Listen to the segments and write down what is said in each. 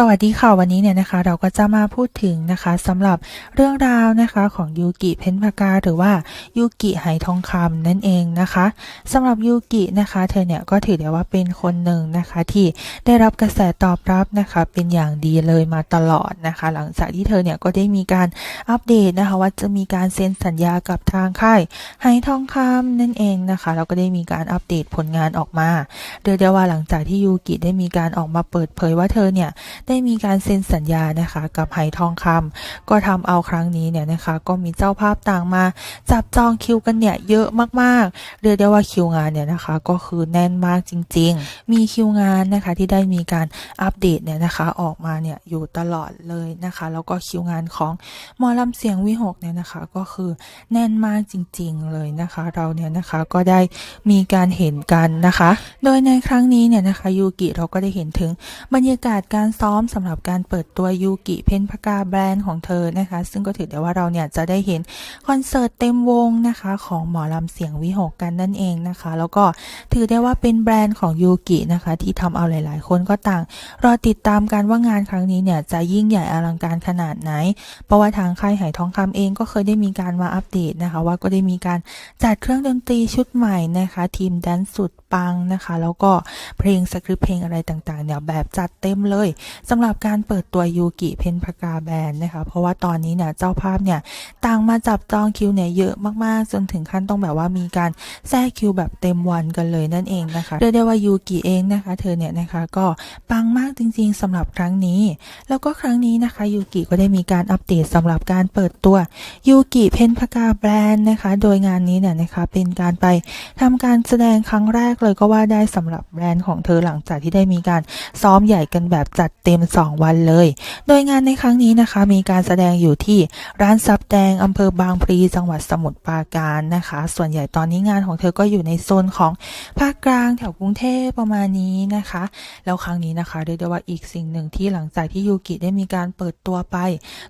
สวัสดีค่ะวันนี้เนี่ยนะคะ เราก็จะมาพูดถึงนะคะสำหรับเรื่องราวนะคะของยูกิเพนพากาหรือว่ายูกิไหทองคำนั่นเองนะคะสำหรับยูกินะคะ เธอเนี่ยก็ถือได้ว่าเป็นคนหนึ่งนะคะ ที่ได้รับกระแสตอบรับนะคะ เป็นอย่างดีเลยมาตลอดนะคะ หลังจากที่เธอเนี่ยก็ได้มีการอัปเดตนะคะ ว่าจะมีการเซ็นสัญญากับทางค่ายไหทองคำนั่นเองนะคะแล้วก็ได้มีการอัปเดตผลงานออกมาเรียกได้ว่าหลังจากที่ยูกิได้มีการออกมาเปิดเผยว่าเธอเนี่ยได้มีการเซ็นสัญญานะคะกับไหทองคำก็ทำเอาครั้งนี้เนี่ยนะคะ ก็มีเจ้าภาพต่างมา จับจองคิวกันเนี่ยเยอะมากๆ เรียกได้ว่าคิวงานเนี่ยนะคะ ก็คือแน่นมากจริง ๆ มีคิวงานนะคะที่ได้มีการอัปเดตเนี่ยนะคะออกมาเนี่ยอยู่ตลอดเลยนะคะ แล้วก็คิวงานของหมอลำเสียงวิหกเนี่ยนะคะ ก็คือแน่นมากจริง ๆ เลยนะคะ เราเนี่ยนะคะก็ได้มีการเห็นกันนะคะ โดยในครั้งนี้เนี่ยนะคะยูกิเราก็ได้เห็นถึงบรรยากาศการซ้อมอมสำหรับการเปิดตัวยูกิเพนพกาแบรนด์ของเธอนะคะ ซึ่งก็ถือได้ว่าเราเนี่ยจะได้เห็นคอนเสิร์ตเต็มวงนะคะของหมอลำเสียงวิหกกันนั่นเองนะคะ แล้วก็ถือได้ว่าเป็นแบรนด์ของยูกินะคะ ที่ทำเอาหลาย ๆ คนก็ต่าง รอติดตามกันว่างานครั้งนี้เนี่ยจะยิ่งใหญ่อลังการขนาดไหน เพราะว่าทางค่ายไหทองคำเองก็เคยได้มีการมาอัปเดตนะคะ ว่าก็ได้มีการจัดเครื่องดนตรีชุดใหม่นะคะ ทีมแดนซ์สุดปังนะคะ แล้วก็เพลงสคริปต์เพลงอะไรต่าง ๆ เนี่ยแบบจัดเต็มเลยสำหรับการเปิดตัวยูกิเพนพกาแบนด์นะคะเพราะว่าตอนนี้เนี่ยเจ้าภาพเนี่ยต่างมาจับจองคิวเนี่ยเยอะมากๆ จนถึงขั้นต้องแบบว่ามีการแทรกคิวแบบเต็มวันกันเลยนั่นเองนะคะเรียกได้ว่ายูกิเองนะคะ เธอเนี่ยนะคะก็ปังมากจริง ๆสำหรับครั้งนี้ แล้วก็ครั้งนี้นะคะยูกิก็ได้มีการอัปเดตสำหรับการเปิดตัวยูกิเพนพกาแบรนด์นะคะโดยงานนี้เนี่ยนะคะเป็นการไปทำการแสดงครั้งแรกเลยก็ว่าได้สำหรับแบรนด์ของเธอหลังจากที่ได้มีการซ้อมใหญ่กันแบบจัดเต็มม 2 วันเลย โดยงานในครั้งนี้นะคะมีการแสดงอยู่ที่ร้านซับแดงอำเภอบางพลีจังหวัดสมุทรปราการนะคะ ส่วนใหญ่ตอนนี้งานของเธอก็อยู่ในโซนของภาคกลางแถวกรุงเทพประมาณนี้นะคะ แล้วครั้งนี้นะคะเรียกได้ว่าอีกสิ่งหนึ่งที่หลังจากที่ยูกิได้มีการเปิดตัวไป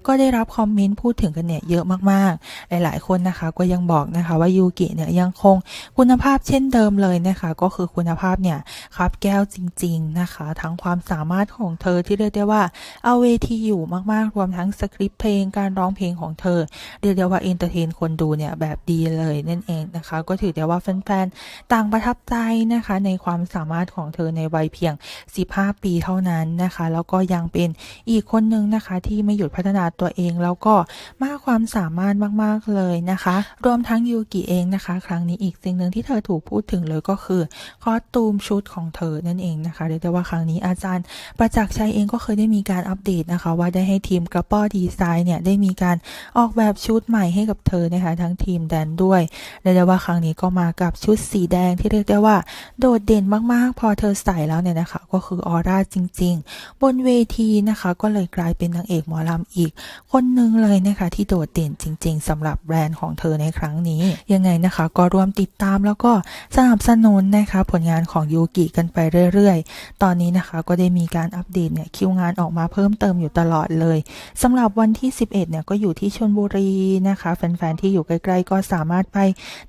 ก็ได้รับคอมเมนต์พูดถึงกันเนี่ยเยอะมากๆ หลายๆ คนนะคะก็ยังบอกนะคะว่ายูกิเนี่ยยังคงคุณภาพเช่นเดิมเลยนะคะ ก็คือคุณภาพเนี่ยครับแก้วจริง ๆนะคะ ทั้งความสามารถของเธอที่เรียกได้ว่าเอาเวทีอยู่มากๆ รวมทั้งสคริปต์เพลงการร้องเพลงของเธอ เรียกได้ว่าเอนเตอร์เทนคนดูเนี่ยแบบดีเลยนั่นเองนะคะ ก็ถือได้ว่าแฟนๆต่างประทับใจนะคะ ในความสามารถของเธอในวัยเพียง 15 ปีเท่านั้นนะคะ แล้วก็ยังเป็นอีกคนหนึ่งนะคะที่ไม่หยุดพัฒนาตัวเองแล้วก็มากความสามารถมากๆเลยนะคะ รวมทั้งยูกิเองนะคะ ครั้งนี้อีกสิ่งหนึ่งที่เธอถูกพูดถึงเลยก็คือคอสตูมชุดของเธอนั่นเองนะคะเรียกได้ว่าครั้งนี้อาจารย์ประจักษ์ชัยเองก็เคยได้มีการอัปเดตนะคะ ว่าได้ให้ทีมกระป๋อดีไซน์เนี่ยได้มีการออกแบบชุดใหม่ให้กับเธอนะคะ ทั้งทีมแดนด้วยเรียกได้ว่าครั้งนี้ก็มากับชุดสีแดงที่เรียกได้ว่า โดดเด่นมากๆ พอเธอใส่แล้วเนี่ยนะคะ ก็คือออร่าจริง ๆ บนเวทีนะคะ ก็เลยกลายเป็นนางเอกหมอลำอีก คนหนึ่งเลยนะคะ ที่โดดเด่นจริง ๆสำหรับแบรนด์ของเธอในครั้งนี้ ยังไงนะคะ ก็ร่วมติดตามแล้วก็สนับสนุนนะคะ ผลงานของยูกิกันไปเรื่อยๆ ตอนนี้นะคะก็ได้มีการอัปเดตเนี่ยคิวงานออกมาเพิ่มเติมอยู่ตลอดเลยสำหรับวันที่ 11 เนี่ยก็อยู่ที่ชลบุรีนะคะ แฟนๆ ที่อยู่ใกล้ๆ ก็สามารถไป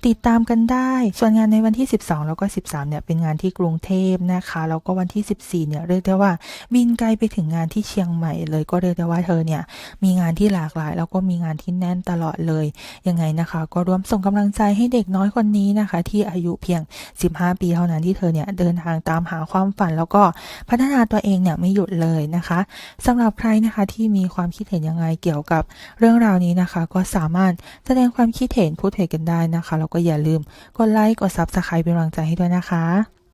ติดตามกันได้ ส่วนงานในวันที่ 12 แล้วก็ 13 เนี่ยเป็นงานที่กรุงเทพนะคะ แล้วก็วันที่ 14 เนี่ยเรียกได้ว่าบินไกลไปถึงงานที่เชียงใหม่เลยก็เรียกได้ว่าเธอเนี่ยมีงานที่หลากหลาย แล้วก็มีงานที่แน่นตลอดเลยยังไงนะคะ ก็ร่วมส่งกำลังใจให้เด็กน้อยคนนี้นะคะ ที่อายุเพียง 15 ปีเท่านั้นที่เธอเนี่ยเดินทางตามหาความฝัน แล้วก็พัฒนาตัวเองเนี่ยไม่หยุดเลยนะคะสำหรับใครนะคะที่มีความคิดเห็นยังไงเกี่ยวกับเรื่องราวนี้นะคะ ก็สามารถแสดงความคิดเห็นพูดเห็นกันได้นะคะแล้วก็อย่าลืมกดไลค์กดซับสไครป์เป็นกำลังใจให้ด้วยนะคะ